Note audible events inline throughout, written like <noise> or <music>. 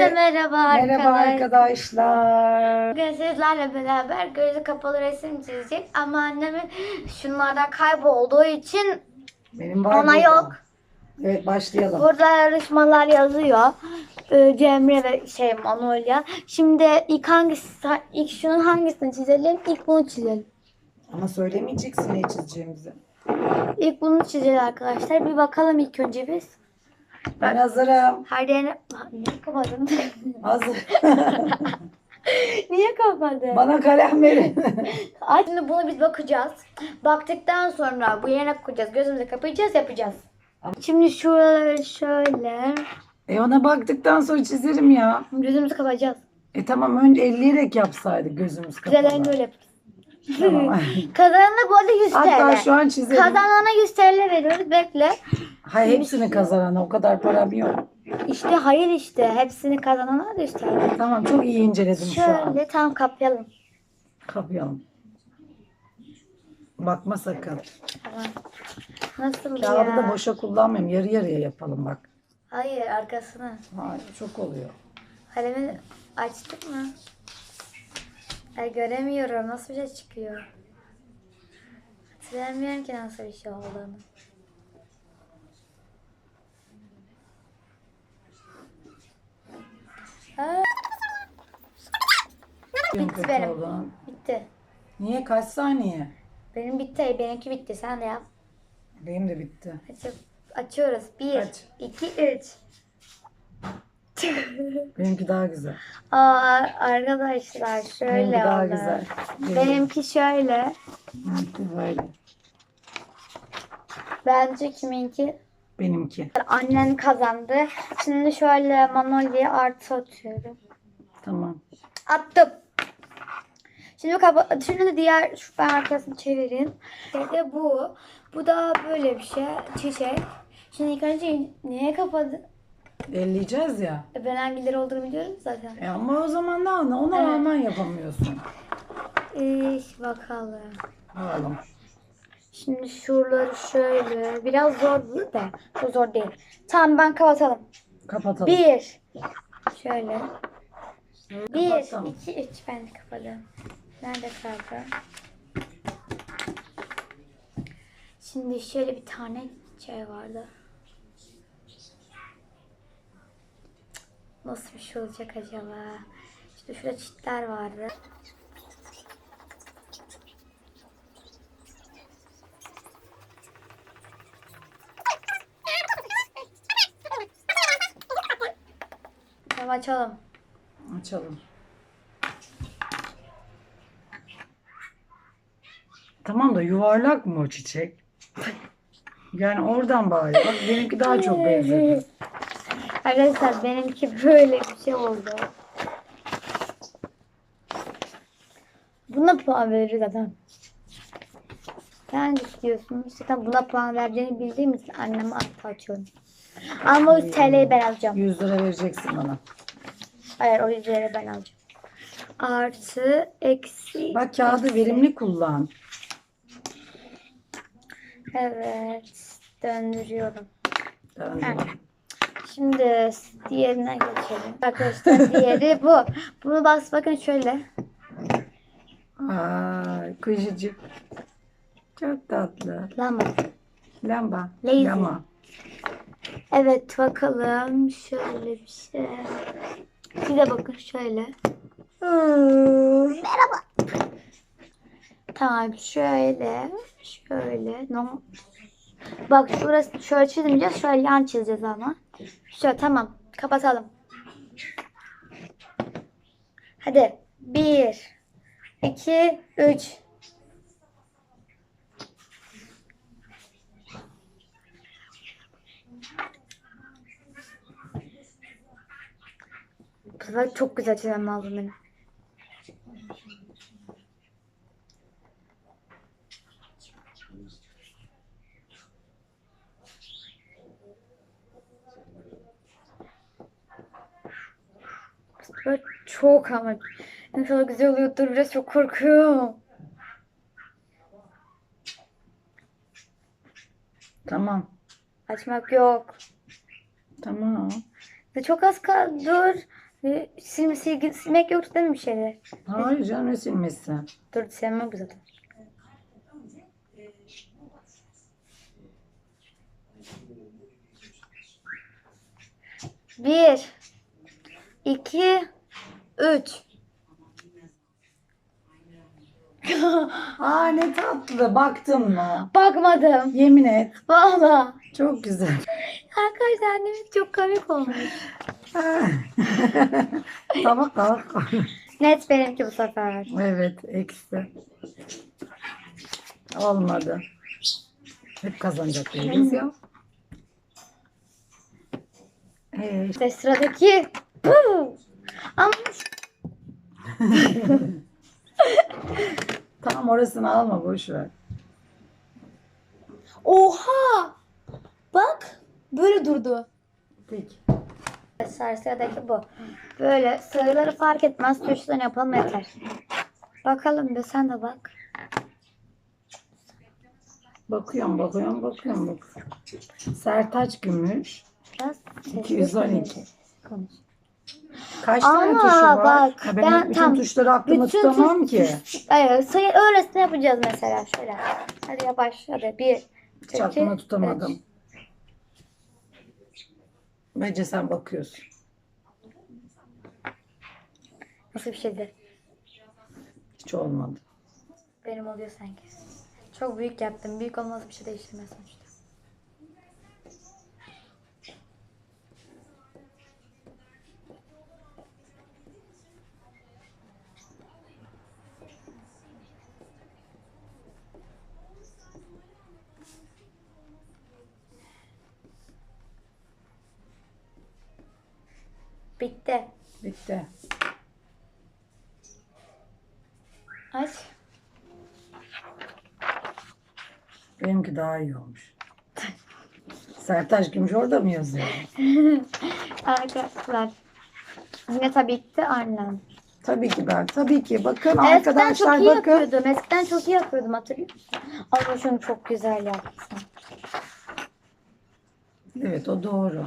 Herkese merhaba Merhaba arkadaşlar. arkadaşlar. Bugün sizlerle beraber gözü kapalı resim çizecek ama annemin şunlardan kaybolduğu için Benim var ona burada. yok. Evet başlayalım. Burada yarışmalar yazıyor. Ee, Cemre ve şey Manolya. Şimdi ilk hangisi ilk şunun hangisini çizelim? İlk bunu çizelim. Ama söylemeyeceksin ne çizeceğimizi. İlk bunu çizelim arkadaşlar. Bir bakalım ilk önce biz. Ben hazırım. Her yerine... Niye kapadın? <laughs> Hazır. <laughs> Niye kapadın? Bana kalem verin. <laughs> Ay, Şimdi bunu biz bakacağız. Baktıktan sonra bu yerine koyacağız. Gözümüzü kapayacağız yapacağız. Şimdi şuraları şöyle. e ona baktıktan sonra çizerim ya. Gözümüzü kapayacağız. E tamam önce elleyerek yapsaydık gözümüz kapalı. Güzellerini böyle yapacağız. Tamam. Kazanana arada 100 Hatta TL. şu an çizelim. Kazanana 100 TL veriyoruz. Bekle. Hayır hepsini kazanana o kadar param yok. İşte hayır işte. Hepsini kazanana da 100 TL. Tamam çok iyi inceledim şu an. Şöyle tam kapayalım. Kapayalım. Bakma sakın. Tamam. Nasıl Kağıdı ya? da boşa kullanmayayım. Yarı yarıya yapalım bak. Hayır arkasını. Hayır çok oluyor. Kalemi açtık mı? Ay göremiyorum. Nasıl bir şey çıkıyor? Hatırlamıyorum ki nasıl bir şey olduğunu. Aa, Bitti benim. olan. bitti. Niye kaç saniye? Benim bitti. Benimki bitti. Sen de yap. Benim de bitti. Açıp, açıyoruz. Bir, Aç. iki, üç. Benimki daha güzel. Aa, arkadaşlar şöyle Benimki daha güzel. Benimki şöyle. Benimki böyle. Bence kiminki? Benimki. Annen kazandı. Şimdi şöyle Manolya'ya artı atıyorum. Tamam. Attım. Şimdi kapa Şimdi de diğer şu ben arkasını çevireyim. Şey de bu. Bu da böyle bir şey. Çiçek. Şimdi ilk önce niye kapadı? Elleyeceğiz ya. E, Ben hangileri olduğunu biliyorum zaten. E ama o zaman ne ona, ona Evet. rağmen yapamıyorsun. İş bakalım. Bakalım. Şimdi şuraları şöyle. Biraz zor da. Bu zor değil. Tamam ben kapatalım. Kapatalım. Bir. Şöyle. Bir, Kapatalım. iki, üç. Ben de kapadım. Nerede kaldı? Şimdi şöyle bir tane şey vardı. Nasıl bir şey olacak acaba? İşte şurada çitler vardı. Tamam açalım. Açalım. Tamam da yuvarlak mı o çiçek? Yani oradan bari. Bak benimki daha çok benzedi. Arkadaşlar benimki böyle bir şey oldu. Buna puan veririz zaten. Sen istiyorsun. Zaten buna puan vereceğini bildiğim için anneme artı açıyorum. Ama o 100 TL'yi ben alacağım. 100 lira vereceksin bana. Hayır o 100 lirayı ben alacağım. Artı, eksi. Bak kağıdı verimli kullan. Evet. Döndürüyorum. Döndür. Şimdi diğerine geçelim. Arkadaşlar diğeri bu. Bunu bas bakın şöyle. Ay kuşucuk. Çok tatlı. Lama. Lamba. Lazy. Lama. Evet bakalım şöyle bir şey. Size bakın şöyle. Merhaba. Tamam şöyle. Şöyle. No. Bak şurası şöyle çizmeyeceğiz. Şöyle yan çizeceğiz ama. Şöyle tamam. Kapatalım. Hadi. Bir. iki, Üç. Bu çok güzel çizmem lazım benim. Sefer çok ama inşallah güzel oluyordur. Biraz çok korkuyorum. Tamam. Açmak yok. Tamam. Ve Çok az kaldı. Dur. Ee, Sil, silgi, silmek yok değil mi bir şeyler? Hayır canım ne silmesi? Dur sevmem zaten. Bir, iki, üç. Aa ne tatlı. Baktın mı? Bakmadım. Yemin et. Valla. Çok güzel. Arkadaşlar annemin çok komik olmuş. <laughs> Tabak tabak. Net benimki bu sefer. evet eksi. Olmadı. Hep kazanacak değiliz ya. Ee, İşte sıradaki. Ama tamam orasını alma boş ver. Oha! Bak böyle durdu. Peki. Arkadaşlar sıradaki bu. Böyle sayıları fark etmez. Tuşlarını yapalım yeter. Bakalım bir sen de bak. Bakıyorum bakıyorum bakıyorum bakıyorum. Sertaç Gümüş. Biraz sesli 212. konuş. Konuş. Kaç tane Ama tuşu var? bak, Ha, ben, ben bütün tam- tuşları aklımda bütün tutamam tuş- ki. Hayır, sayı öylesine yapacağız mesela şöyle. Hadi yavaş hadi. Bir, Hiç iki, aklıma tutamadım. üç. Bence sen bakıyorsun. Nasıl bir şeydi? Hiç olmadı. Benim oluyor sanki. Çok büyük yaptım. Büyük olmaz bir şey değiştirmez sonuçta. Bitti. Bitti. Aç. Benimki daha iyi olmuş. Sertaç Gümüş orada mı yazıyor? <laughs> Arkadaşlar. Yine tabii ki de annem. Tabii ki ben. Tabii ki. Bakın Eskiden arkadaşlar çok iyi bakın. yapıyordum. Eskiden çok iyi yapıyordum hatırlıyor musun? Ama şunu çok güzel yaptın. Evet o doğru.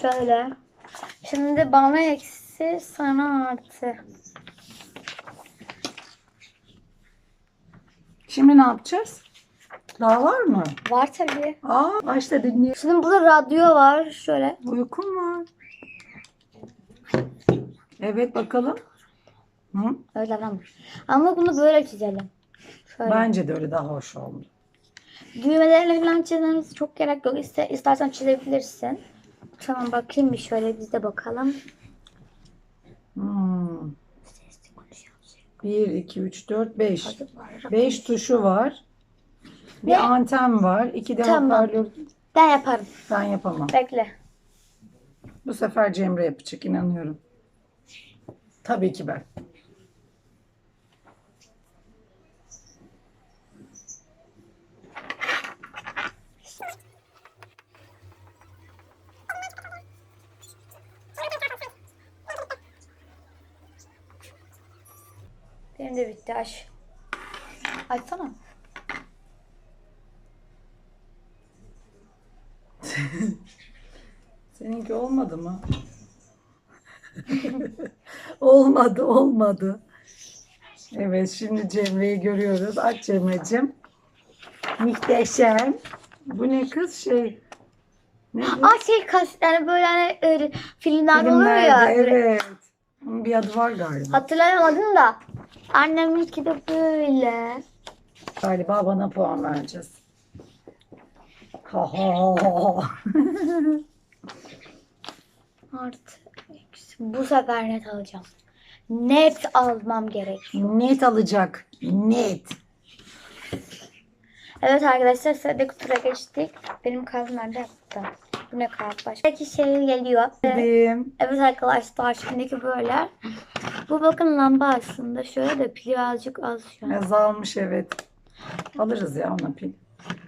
Şöyle. Şimdi bana eksi sana artı. Şimdi ne yapacağız? Daha var mı? Var tabii. Aa başta dinliyor. Şimdi burada radyo var. Şöyle. Uykum var. Evet bakalım. Hı? Öyle ama. Ama bunu böyle çizelim. Şöyle. Bence de öyle daha hoş oldu. Düğmelerle falan çizmemiz çok gerek yok. İste, istersen çizebilirsin. Tamam bakayım bir şöyle biz de bakalım. Hmm. Sesli konuşuyoruz. 1, 2, 3, 4, 5. Hadi bari. 5 tuşu var. Bir Ne? anten var. 2 de Tamam. hoparlör. Ben yaparım. Ben yapamam. Bekle. Bu sefer Cemre yapacak inanıyorum. Tabii ki ben. Benim de bitti aç. Açsana. <laughs> Seninki olmadı mı? <laughs> olmadı, olmadı. Evet, şimdi Cemre'yi görüyoruz. Aç Cemre'cim. Muhteşem. Bu ne kız şey? Ne bu? Aa şey kas yani böyle hani e, filmlerde oluyor ya. Filmlerde, evet. Onun bir adı var galiba. Hatırlayamadım da. Anneminki de böyle. Galiba bana puan vereceğiz. Ha ha ha. <laughs> Artı. eksi. Bu sefer net alacağım. Net almam gerek. Net alacak. Net. Evet arkadaşlar sıradaki tura geçtik. Benim kalbim nerede yaptı? Bu ne kalp? Baştaki şey geliyor. Dedim. Evet arkadaşlar şimdiki böyle. Bu bakın lamba aslında. Şöyle de birazcık az şu an. Azalmış evet. Alırız ya ona pil.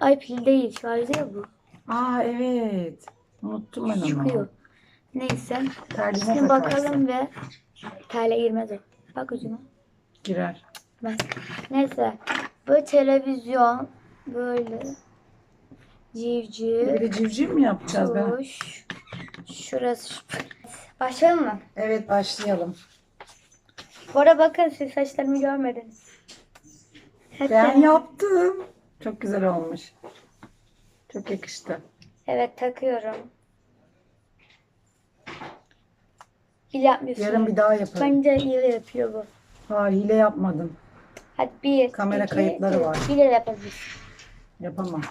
Ay pil değil şarjı ya bu. Aa evet. Unuttum ben onu. Çıkıyor. Neyse. Terliğine Şimdi takarsın. bakalım ve tele girmez o. Bak ucuna. Girer. Ben. Neyse. Böyle televizyon. Böyle. Civciv. Böyle civciv mi yapacağız ben? Şurası. Başlayalım mı? Evet başlayalım. Arada bakın siz saçlarımı görmediniz. Hep Ben de- yaptım. Çok güzel olmuş. Çok yakıştı. Evet takıyorum. Hile yapmıyorsun. Yarın bir daha yaparım. Bence hile yapıyor bu. Hayır hile yapmadım. Hadi bir, Kamera iki, kayıtları üç. var. Hile yapabiliriz. Yapamam.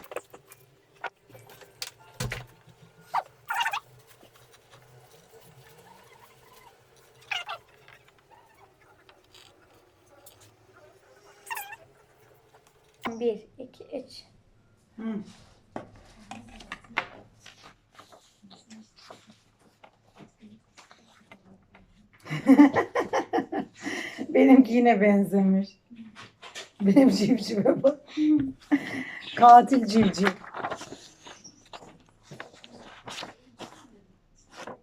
Bir, iki, üç. Hı. <laughs> Benimki yine benzemiş. Benim civcive bak. Katil civciv.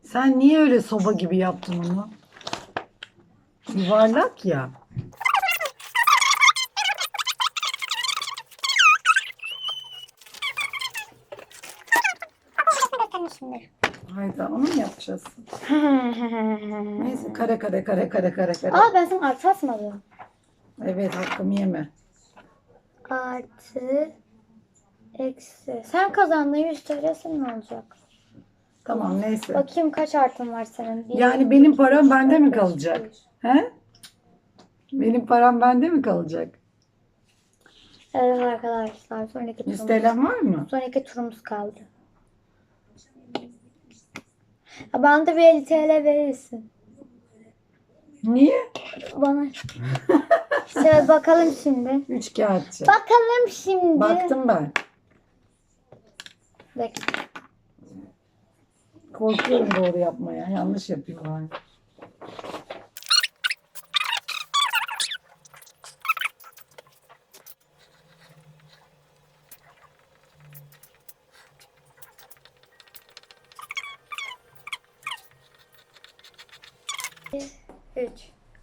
Sen niye öyle soba gibi yaptın onu? Yuvarlak ya. Şimdi. Hayda yapacağız? <laughs> Neyse kare kare kare kare kare kare. Aa ben sana artı atmadım. Evet hakkımı yeme. Artı eksi. Sen kazandın 100 TL senin olacak. Tamam neyse. Bakayım kaç artın var senin. Bir, Yani benim param üç, bende mi kalacak? bir. He? Benim param bende mi kalacak? Evet arkadaşlar sonraki 100 turumuz. Var mı? Sonraki turumuz kaldı. Bana da bir 50 TL verirsin. Niye? Bana. Şöyle bakalım şimdi. Üç kağıtçı. Bakalım şimdi. Baktım ben. Bekle. Korkuyorum doğru yapmaya. Yanlış yapıyorlar.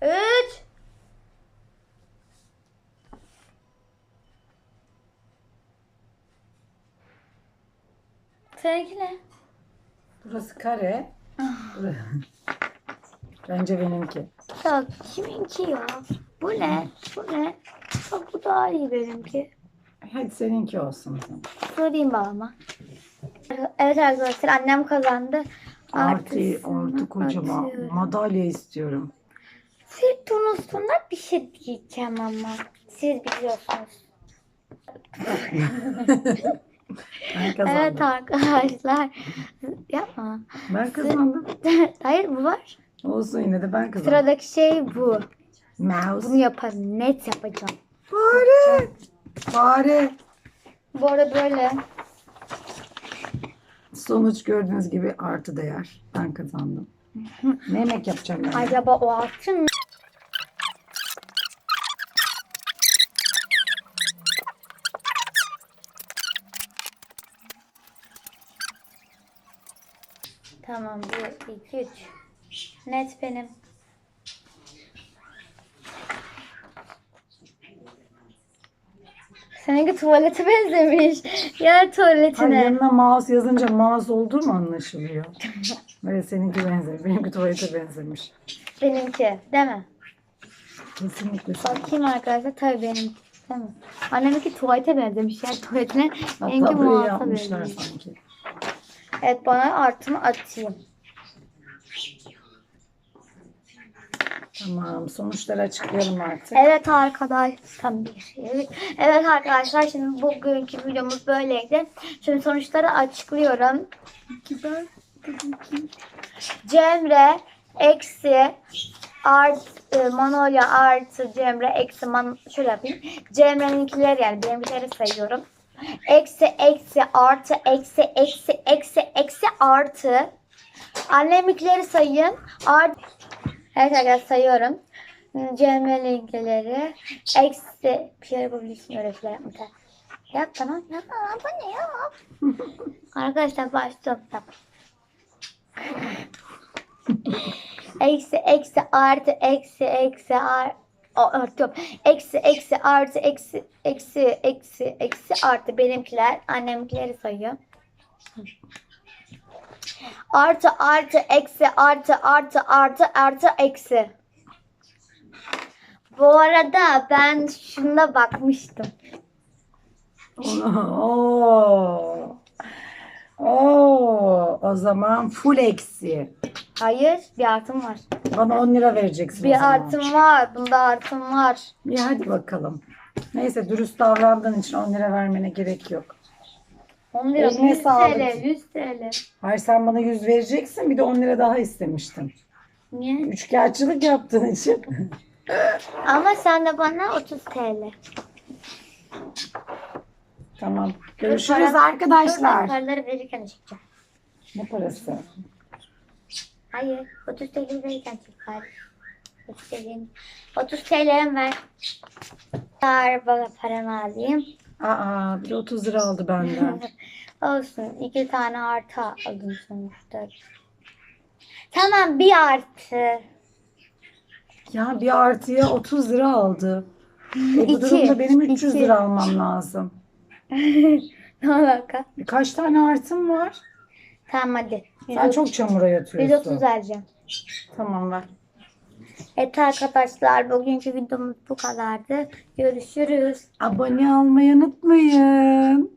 Üç. Seninki ne? Burası kare. Bence benimki. Ya kiminki ya? Bu ne? Bu ne? Bak bu daha iyi benimki. Hadi seninki olsun. Sorayım babama. Evet arkadaşlar annem kazandı. Artı, artı kocaman. Madalya istiyorum. Siz konusunda bir şey diyeceğim ama. Siz biliyorsunuz. Ben kazandım. Evet arkadaşlar. Yapma. Ben kazandım. <laughs> Hayır bu var. Olsun yine de ben kazandım. Sıradaki şey bu. Mouse. Bunu yaparım. Net yapacağım. Fare. Fare. Bu arada böyle. Sonuç gördüğünüz gibi artı değer. Ben kazandım. <laughs> ne yemek yapacağım ben? Acaba o altın mı? Tamam bir, iki, üç. Net benim. Seninki tuvalete benzemiş. Ya Hayır, tuvaletine. yanına mouse yazınca mouse olduğu mu anlaşılıyor? Böyle seninki benzer. Benimki tuvalete benzemiş. Benimki değil mi? Kesinlikle. Bakayım arkadaşlar tabii benim. Değil mi? Anneminki tuvalete benzemiş ya tuvaletine. Hatta Benimki buraya yapmışlar benzemiş. sanki. Evet bana artımı atayım. Tamam sonuçları açıklayalım artık. Evet arkadaşlar. Tam bir şey. Evet arkadaşlar şimdi bugünkü videomuz böyleydi. Şimdi sonuçları açıklıyorum. Cemre eksi artı e, Manolya artı Cemre eksi Man şöyle yapayım. Cemre'ninkileri yani benimkileri sayıyorum. Eksi eksi artı eksi eksi eksi eksi artı anneminkileri sayın. Artı Evet arkadaşlar sayıyorum. Cemre'ninkileri eksi bir şey yapabilirsin öyle şeyler yapma. Yap tamam yap tamam bu ne ya? <laughs> arkadaşlar başlıyorum tamam. eksi eksi artı eksi eksi ar o- artıyorum. Eksi eksi artı eksi eksi eksi eksi artı benimkiler annemkileri sayıyor. Artı artı eksi artı artı artı artı eksi. Bu arada ben şuna bakmıştım. <laughs> Oo. Oo. O zaman full eksi. Hayır bir artım var. Bana 10 lira vereceksin o Bir zaman. artım var. Bunda artım var. İyi hadi bakalım. Neyse dürüst davrandığın için 10 lira vermene gerek yok. 10 lira. Eline 100 sağlık. TL. 100 TL. Hayır sen bana 100 vereceksin bir de 10 lira daha istemiştin. Niye? Üçkağıtçılık yaptığın için. Ama sen de bana 30 TL. Tamam. Görüşürüz Para- arkadaşlar. paraları verirken çekeceğim. Ne parası? Hayır. 30 TL verirken çek bari. 30 TL. 30 TL'm ver. Araba paramı alayım. Aa bir de 30 lira aldı benden. <laughs> Olsun. iki tane artı aldım sonuçta. Tamam bir artı. ya bir artıya 30 lira aldı. E, bu İki, durumda benim 300 iki. lira almam lazım. <laughs> ne alaka? Kaç tane artım var? Tamam hadi. Sen çok çamura yatıyorsun. 130 vereceğim. Tamam ver. Evet arkadaşlar bugünkü videomuz bu kadardı. Görüşürüz. Abone olmayı unutmayın.